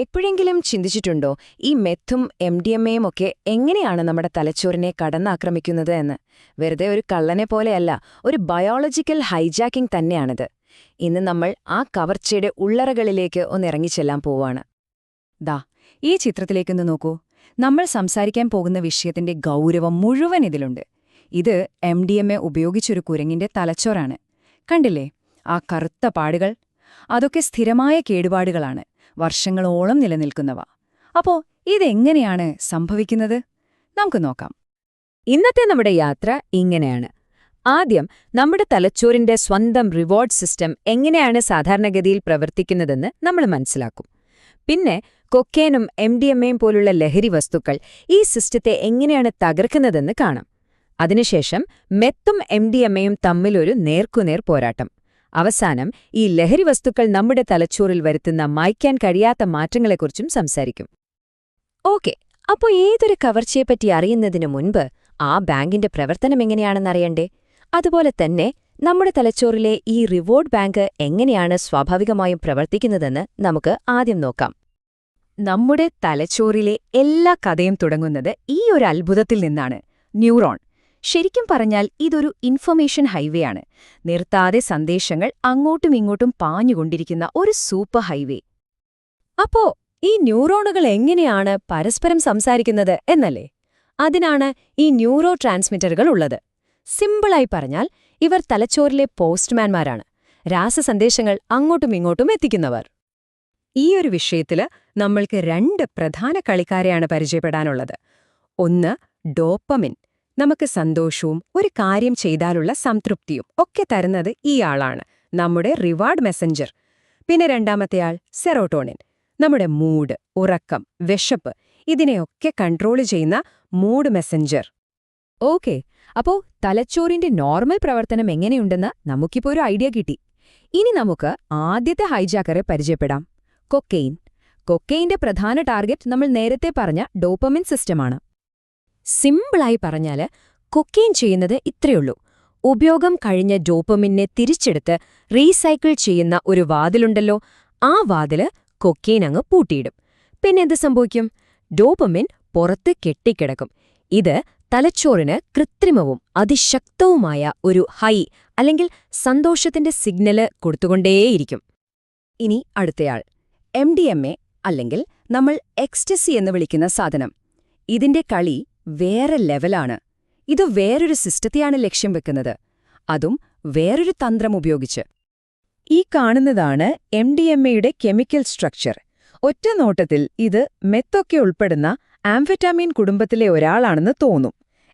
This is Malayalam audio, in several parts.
എപ്പോഴെങ്കിലും ചിന്തിച്ചിട്ടുണ്ടോ ഈ മെത്തും എം ഡി എം എയും ഒക്കെ എങ്ങനെയാണ് നമ്മുടെ തലച്ചോറിനെ കടന്നാക്രമിക്കുന്നത് എന്ന്? വെറുതെ ഒരു കള്ളനെ പോലെയല്ല ഒരു ബയോളജിക്കൽ ഹൈജാക്കിംഗ് തന്നെയാണിത്. ഇന്ന് നമ്മൾ ആ കവർച്ചയുടെ ഉള്ളറകളിലേക്ക് ഒന്ന് ഇറങ്ങിച്ചെല്ലാൻ പോവാണ്. ദാ ഈ ചിത്രത്തിലേക്കൊന്ന് നോക്കൂ. നമ്മൾ സംസാരിക്കാൻ പോകുന്ന വിഷയത്തിന്റെ ഗൗരവം മുഴുവൻ ഇതിലുണ്ട്. ഇത് എം ഡി എം എ ഉപയോഗിച്ചൊരു കുരങ്ങിന്റെ തലച്ചോറാണ്. കണ്ടില്ലേ? ആ കറുത്ത പാടുകൾ അതൊക്കെ സ്ഥിരമായ കേടുപാടുകളാണ്. വർഷങ്ങളോളം നിലനിൽക്കുന്നവ. അപ്പോ ഇതെങ്ങനെയാണ് സംഭവിക്കുന്നത്? നമുക്ക് നോക്കാം. ഇന്നത്തെ നമ്മുടെ യാത്ര ഇങ്ങനെയാണ്. ആദ്യം നമ്മുടെ തലച്ചോറിന്റെ സ്വന്തം റിവാർഡ് സിസ്റ്റം എങ്ങനെയാണ് സാധാരണഗതിയിൽ പ്രവർത്തിക്കുന്നതെന്ന് നമ്മൾ മനസ്സിലാക്കും. പിന്നെ കൊക്കേനും എം ഡി എം എയും പോലുള്ള ലഹരി വസ്തുക്കൾ ഈ സിസ്റ്റത്തെ എങ്ങനെയാണ് തകർക്കുന്നതെന്ന് കാണാം. അതിനുശേഷം മെത്തും എം ഡി എം എയും തമ്മിലൊരു നേർക്കുനേർ പോരാട്ടം. അവസാനം ഈ ലഹരി വസ്തുക്കൾ നമ്മുടെ തലച്ചോറിൽ വരുത്തുന്ന മായ്ക്കാൻ കഴിയാത്ത മാറ്റങ്ങളെക്കുറിച്ചും സംസാരിക്കും. ഓക്കെ അപ്പോൾ ഏതൊരു കവർച്ചയെപ്പറ്റി അറിയുന്നതിനു മുൻപ് ആ ബാങ്കിന്റെ പ്രവർത്തനം എങ്ങനെയാണെന്നറിയണ്ടേ അതുപോലെ തന്നെ നമ്മുടെ തലച്ചോറിലെ ഈ റിവോർഡ് ബാങ്ക് എങ്ങനെയാണ് സ്വാഭാവികമായും പ്രവർത്തിക്കുന്നതെന്ന് നമുക്ക് ആദ്യം നോക്കാം. നമ്മുടെ തലച്ചോറിലെ എല്ലാ കഥയും തുടങ്ങുന്നത് ഈ ഒരു അത്ഭുതത്തിൽ നിന്നാണ് ന്യൂറോൺ. ശരിക്കും പറഞ്ഞാൽ ഇതൊരു ഇൻഫർമേഷൻ ഹൈവേ ആണ്. നിർത്താതെ സന്ദേശങ്ങൾ അങ്ങോട്ടും ഇങ്ങോട്ടും പാഞ്ഞുകൊണ്ടിരിക്കുന്ന ഒരു സൂപ്പർ ഹൈവേ അപ്പോ ഈ ന്യൂറോണുകൾ എങ്ങനെയാണ് പരസ്പരം സംസാരിക്കുന്നത് എന്നല്ലേ? അതിനാണ് ഈ ന്യൂറോ ട്രാൻസ്മിറ്ററുകൾ ഉള്ളത് സിമ്പിളായി പറഞ്ഞാൽ ഇവർ തലച്ചോറിലെ പോസ്റ്റ്മാൻമാരാണ് രാസസന്ദേശങ്ങൾ അങ്ങോട്ടും ഇങ്ങോട്ടും എത്തിക്കുന്നവർ. ഈ ഒരു വിഷയത്തിൽ നമ്മൾക്ക് രണ്ട് പ്രധാന കളിക്കാരെയാണ് പരിചയപ്പെടാനുള്ളത്. ഒന്ന് ഡോപ്പമിൻ. നമുക്ക് സന്തോഷവും ഒരു കാര്യം ചെയ്താലുള്ള സംതൃപ്തിയും ഒക്കെ തരുന്നത് ഇയാളാണ് നമ്മുടെ റിവാർഡ് മെസ്സഞ്ചർ. പിന്നെ രണ്ടാമത്തെയാൾ സെറോട്ടോണിൻ. നമ്മുടെ മൂഡ് ഉറക്കം വിശപ്പ് ഇതിനെയൊക്കെ കൺട്രോൾ ചെയ്യുന്ന മൂഡ് മെസ്സഞ്ചർ. ഓക്കെ. അപ്പോ തലച്ചോറിന്റെ നോർമൽ പ്രവർത്തനം എങ്ങനെയുണ്ടെന്ന് നമുക്കിപ്പോ ഒരു ഐഡിയ കിട്ടി. ഇനി നമുക്ക് ആദ്യത്തെ ഹൈജാക്കറെ പരിചയപ്പെടാം. കൊക്കെയിൻ. കൊക്കെയിന്റെ പ്രധാന ടാർഗറ്റ് നമ്മൾ നേരത്തെ പറഞ്ഞ ഡോപ്പമിൻ സിസ്റ്റമാണ് സിമ്പിളായി പറഞ്ഞാൽ കൊക്കെയിൻ ചെയ്യുന്നത് ഇത്രയുള്ളൂ ഉപയോഗം കഴിഞ്ഞ ഡോപ്പമിനെ തിരിച്ചെടുത്ത് റീസൈക്കിൾ ചെയ്യുന്ന ഒരു വാതിലുണ്ടല്ലോ ആ വാതിൽ കൊക്കെയിൻ അങ്ങ് പൂട്ടിയിടും. പിന്നെ പിന്നെന്ത് സംഭവിക്കും? ഡോപ്പമിൻ പുറത്ത് കെട്ടിക്കിടക്കും. ഇത് തലച്ചോറിന് കൃത്രിമവും അതിശക്തവുമായ ഒരു ഹൈ അല്ലെങ്കിൽ സന്തോഷത്തിന്റെ സിഗ്നൽ കൊടുത്തുകൊണ്ടേയിരിക്കും. ഇനി അടുത്തയാൾ. എ അല്ലെങ്കിൽ നമ്മൾ എക്സ്റ്റസി എന്ന് വിളിക്കുന്ന സാധനം. ഇതിന്റെ കളി വേറെ ലെവലാണ്. ഇത് വേറൊരു സിസ്റ്റത്തെയാണ് ലക്ഷ്യം വെക്കുന്നത്. അതും വേറൊരു തന്ത്രം ഉപയോഗിച്ച്. ഈ കാണുന്നതാണ് എം ഡി എം എയുടെ കെമിക്കൽ സ്ട്രക്ചർ. ഒറ്റ നോട്ടത്തിൽ ഇത് മെത്തൊക്കെ ഉൾപ്പെടുന്ന ആംഫെറ്റാമീൻ കുടുംബത്തിലെ ഒരാളാണെന്ന് തോന്നും.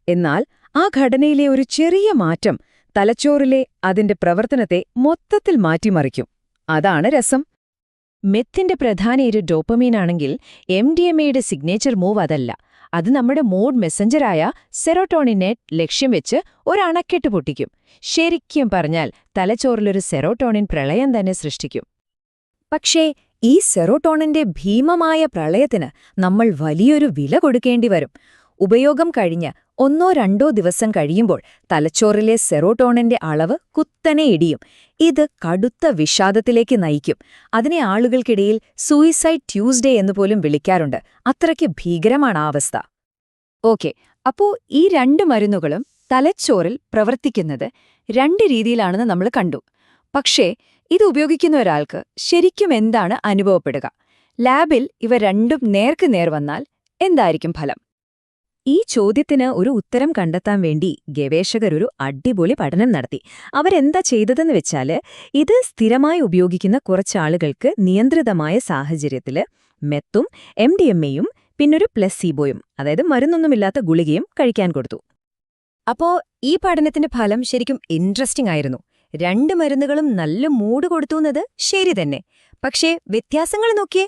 എന്നാൽ ആ ഘടനയിലെ ഒരു ചെറിയ മാറ്റം തലച്ചോറിലെ അതിന്റെ പ്രവർത്തനത്തെ മൊത്തത്തിൽ മാറ്റിമറിക്കും. അതാണ് രസം. മെത്തിന്റെ പ്രധാന ഇരു ഡോപ്പമീനാണെങ്കിൽ എം ഡി എം എയുടെ സിഗ്നേച്ചർ മൂവ് അതല്ല. അത് നമ്മുടെ മോഡ് മെസ്സഞ്ചറായ സെറോട്ടോണിനെ ലക്ഷ്യം വെച്ച് ഒരണക്കെട്ട് പൊട്ടിക്കും. ശരിക്കും പറഞ്ഞാൽ തലച്ചോറിലൊരു സെറോട്ടോണിൻ പ്രളയം തന്നെ സൃഷ്ടിക്കും. പക്ഷേ ഈ സെറോട്ടോണിന്റെ ഭീമമായ പ്രളയത്തിന് നമ്മൾ വലിയൊരു വില കൊടുക്കേണ്ടി വരും. ഉപയോഗം കഴിഞ്ഞ് ഒന്നോ രണ്ടോ ദിവസം കഴിയുമ്പോൾ തലച്ചോറിലെ സെറോട്ടോണിന്റെ അളവ് കുത്തനെ ഇടിയും. ഇത് കടുത്ത വിഷാദത്തിലേക്ക് നയിക്കും. അതിനെ ആളുകൾക്കിടയിൽ സൂയിസൈഡ് ട്യൂസ്ഡേ എന്ന് പോലും വിളിക്കാറുണ്ട്. അത്രയ്ക്ക് ഭീകരമാണ് ആ അവസ്ഥ. ഓക്കെ അപ്പോ ഈ രണ്ട് മരുന്നുകളും തലച്ചോറിൽ പ്രവർത്തിക്കുന്നത് രണ്ട് രീതിയിലാണെന്ന് നമ്മൾ കണ്ടു. പക്ഷേ ഇത് ഉപയോഗിക്കുന്ന ഒരാൾക്ക് ശരിക്കും എന്താണ് അനുഭവപ്പെടുക? ലാബിൽ ഇവ രണ്ടും നേർക്ക് നേർ വന്നാൽ എന്തായിരിക്കും ഫലം? ഈ ചോദ്യത്തിന് ഒരു ഉത്തരം കണ്ടെത്താൻ വേണ്ടി ഗവേഷകർ ഒരു അടിപൊളി പഠനം നടത്തി. അവരെന്താ ചെയ്തതെന്ന് വെച്ചാൽ ഇത് സ്ഥിരമായി ഉപയോഗിക്കുന്ന കുറച്ചാളുകൾക്ക് നിയന്ത്രിതമായ സാഹചര്യത്തിൽ മെത്തും എം ഡി എം എയും പിന്നൊരു പ്ലസീബോയും അതായത് മരുന്നൊന്നുമില്ലാത്ത ഗുളികയും കഴിക്കാൻ കൊടുത്തു. അപ്പോ ഈ പഠനത്തിന്റെ ഫലം ശരിക്കും ഇൻട്രസ്റ്റിംഗ് ആയിരുന്നു. രണ്ട് മരുന്നുകളും നല്ല മൂഡ് കൊടുത്തുന്നത് ശരി തന്നെ. പക്ഷേ വ്യത്യാസങ്ങൾ നോക്കിയേ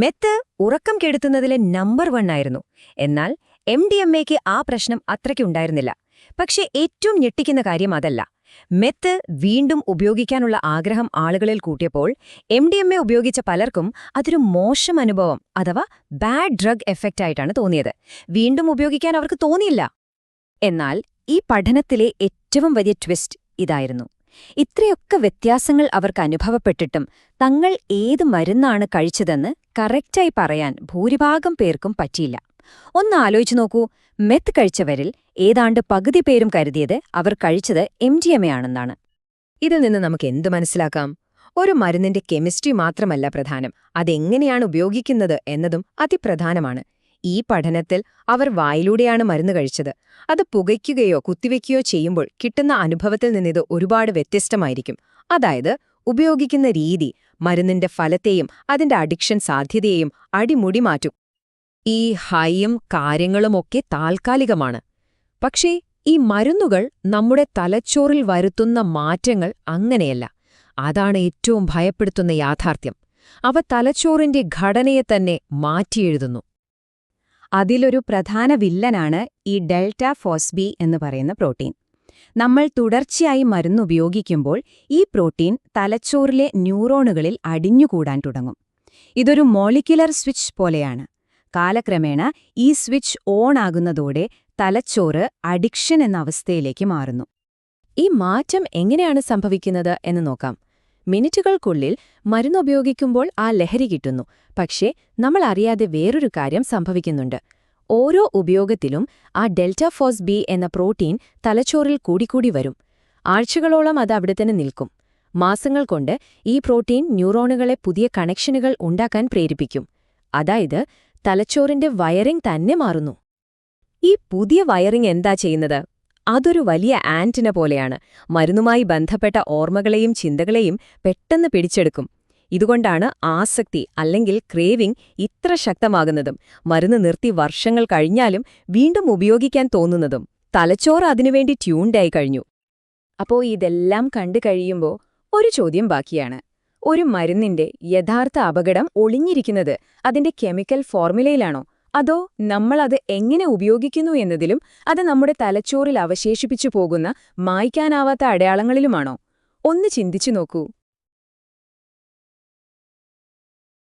മെത്ത് ഉറക്കം കെടുത്തുന്നതിലെ നമ്പർ വൺ ആയിരുന്നു. എന്നാൽ എം ഡി എം എക്ക് ആ പ്രശ്നം അത്രയ്ക്കുണ്ടായിരുന്നില്ല പക്ഷേ ഏറ്റവും ഞെട്ടിക്കുന്ന കാര്യം അതല്ല. മെത്ത് വീണ്ടും ഉപയോഗിക്കാനുള്ള ആഗ്രഹം ആളുകളിൽ കൂട്ടിയപ്പോൾ എം ഡി എം എ ഉപയോഗിച്ച പലർക്കും അതൊരു മോശം അനുഭവം അഥവാ ബാഡ് ഡ്രഗ് എഫക്റ്റ് ആയിട്ടാണ് തോന്നിയത്. വീണ്ടും ഉപയോഗിക്കാൻ അവർക്ക് തോന്നിയില്ല. എന്നാൽ ഈ പഠനത്തിലെ ഏറ്റവും വലിയ ട്വിസ്റ്റ് ഇതായിരുന്നു. ഇത്രയൊക്കെ വ്യത്യാസങ്ങൾ അവർക്ക് അനുഭവപ്പെട്ടിട്ടും തങ്ങൾ ഏത് മരുന്നാണ് കഴിച്ചതെന്ന് കറക്റ്റായി പറയാൻ ഭൂരിഭാഗം പേർക്കും പറ്റിയില്ല. ഒന്ന് ആലോചിച്ചു നോക്കൂ. മെത്ത് കഴിച്ചവരിൽ ഏതാണ്ട് പകുതി പേരും കരുതിയത് അവർ കഴിച്ചത് എം ഡി എം എ ആണെന്നാണ്. ഇതിൽ നിന്ന് നമുക്ക് എന്ത് മനസ്സിലാക്കാം? ഒരു മരുന്നിന്റെ കെമിസ്ട്രി മാത്രമല്ല പ്രധാനം. അതെങ്ങനെയാണ് ഉപയോഗിക്കുന്നത് എന്നതും അതിപ്രധാനമാണ്. ഈ പഠനത്തിൽ അവർ വായിലൂടെയാണ് മരുന്ന് കഴിച്ചത്. അത് പുകയ്ക്കുകയോ കുത്തിവെക്കുകയോ ചെയ്യുമ്പോൾ കിട്ടുന്ന അനുഭവത്തിൽ നിന്നിത് ഒരുപാട് വ്യത്യസ്തമായിരിക്കും. അതായത് ഉപയോഗിക്കുന്ന രീതി മരുന്നിന്റെ ഫലത്തെയും അതിന്റെ അഡിക്ഷൻ സാധ്യതയെയും അടിമുടി മാറ്റും. ഈ ഹൈയും കാര്യങ്ങളുമൊക്കെ താൽക്കാലികമാണ്. പക്ഷേ ഈ മരുന്നുകൾ നമ്മുടെ തലച്ചോറിൽ വരുത്തുന്ന മാറ്റങ്ങൾ അങ്ങനെയല്ല. അതാണ് ഏറ്റവും ഭയപ്പെടുത്തുന്ന യാഥാർത്ഥ്യം. അവ തലച്ചോറിന്റെ ഘടനയെ തന്നെ മാറ്റിയെഴുതുന്നു. അതിലൊരു പ്രധാന വില്ലനാണ് ഈ ഡെൽറ്റ ഫോസ്ബി എന്ന് പറയുന്ന പ്രോട്ടീൻ. നമ്മൾ തുടർച്ചയായി മരുന്നുപയോഗിക്കുമ്പോൾ ഈ പ്രോട്ടീൻ തലച്ചോറിലെ ന്യൂറോണുകളിൽ അടിഞ്ഞുകൂടാൻ തുടങ്ങും. ഇതൊരു മോളിക്കുലർ സ്വിച്ച് പോലെയാണ്. കാലക്രമേണ ഈ സ്വിച്ച് ഓൺ ആകുന്നതോടെ തലച്ചോറ് അഡിക്ഷൻ എന്ന അവസ്ഥയിലേക്ക് മാറുന്നു. ഈ മാറ്റം എങ്ങനെയാണ് സംഭവിക്കുന്നത് എന്ന് നോക്കാം. മിനിറ്റുകൾക്കുള്ളിൽ മരുന്നുപയോഗിക്കുമ്പോൾ ആ ലഹരി കിട്ടുന്നു. പക്ഷേ നമ്മൾ അറിയാതെ വേറൊരു കാര്യം സംഭവിക്കുന്നുണ്ട്. ഓരോ ഉപയോഗത്തിലും ആ ഡെൽറ്റ ഫോസ് ബി എന്ന പ്രോട്ടീൻ തലച്ചോറിൽ കൂടിക്കൂടി വരും. ആഴ്ചകളോളം അത് അവിടെ തന്നെ നിൽക്കും. മാസങ്ങൾ കൊണ്ട് ഈ പ്രോട്ടീൻ ന്യൂറോണുകളെ പുതിയ കണക്ഷനുകൾ ഉണ്ടാക്കാൻ പ്രേരിപ്പിക്കും. അതായത് തലച്ചോറിന്റെ വയറിംഗ് തന്നെ മാറുന്നു. ഈ പുതിയ വയറിംഗ് എന്താ ചെയ്യുന്നത്? അതൊരു വലിയ ആന്റിന പോലെയാണ്. മരുന്നുമായി ബന്ധപ്പെട്ട ഓർമ്മകളെയും ചിന്തകളെയും പെട്ടെന്ന് പിടിച്ചെടുക്കും. ഇതുകൊണ്ടാണ് ആസക്തി അല്ലെങ്കിൽ ക്രേവിംഗ് ഇത്ര ശക്തമാകുന്നതും മരുന്ന് നിർത്തി വർഷങ്ങൾ കഴിഞ്ഞാലും വീണ്ടും ഉപയോഗിക്കാൻ തോന്നുന്നതും. തലച്ചോറ് അതിനുവേണ്ടി ട്യൂൺഡായി കഴിഞ്ഞു. അപ്പോ ഇതെല്ലാം കണ്ടു കഴിയുമ്പോൾ ഒരു ചോദ്യം ബാക്കിയാണ്. ഒരു മരുന്നിന്റെ യഥാർത്ഥ അപകടം ഒളിഞ്ഞിരിക്കുന്നത് അതിന്റെ കെമിക്കൽ ഫോർമുലയിലാണോ? അതോ നമ്മൾ അത് എങ്ങനെ ഉപയോഗിക്കുന്നു എന്നതിലും അത് നമ്മുടെ തലച്ചോറിൽ അവശേഷിപ്പിച്ചു പോകുന്ന മായ്ക്കാനാവാത്ത അടയാളങ്ങളിലുമാണോ? ഒന്ന് ചിന്തിച്ചു നോക്കൂ.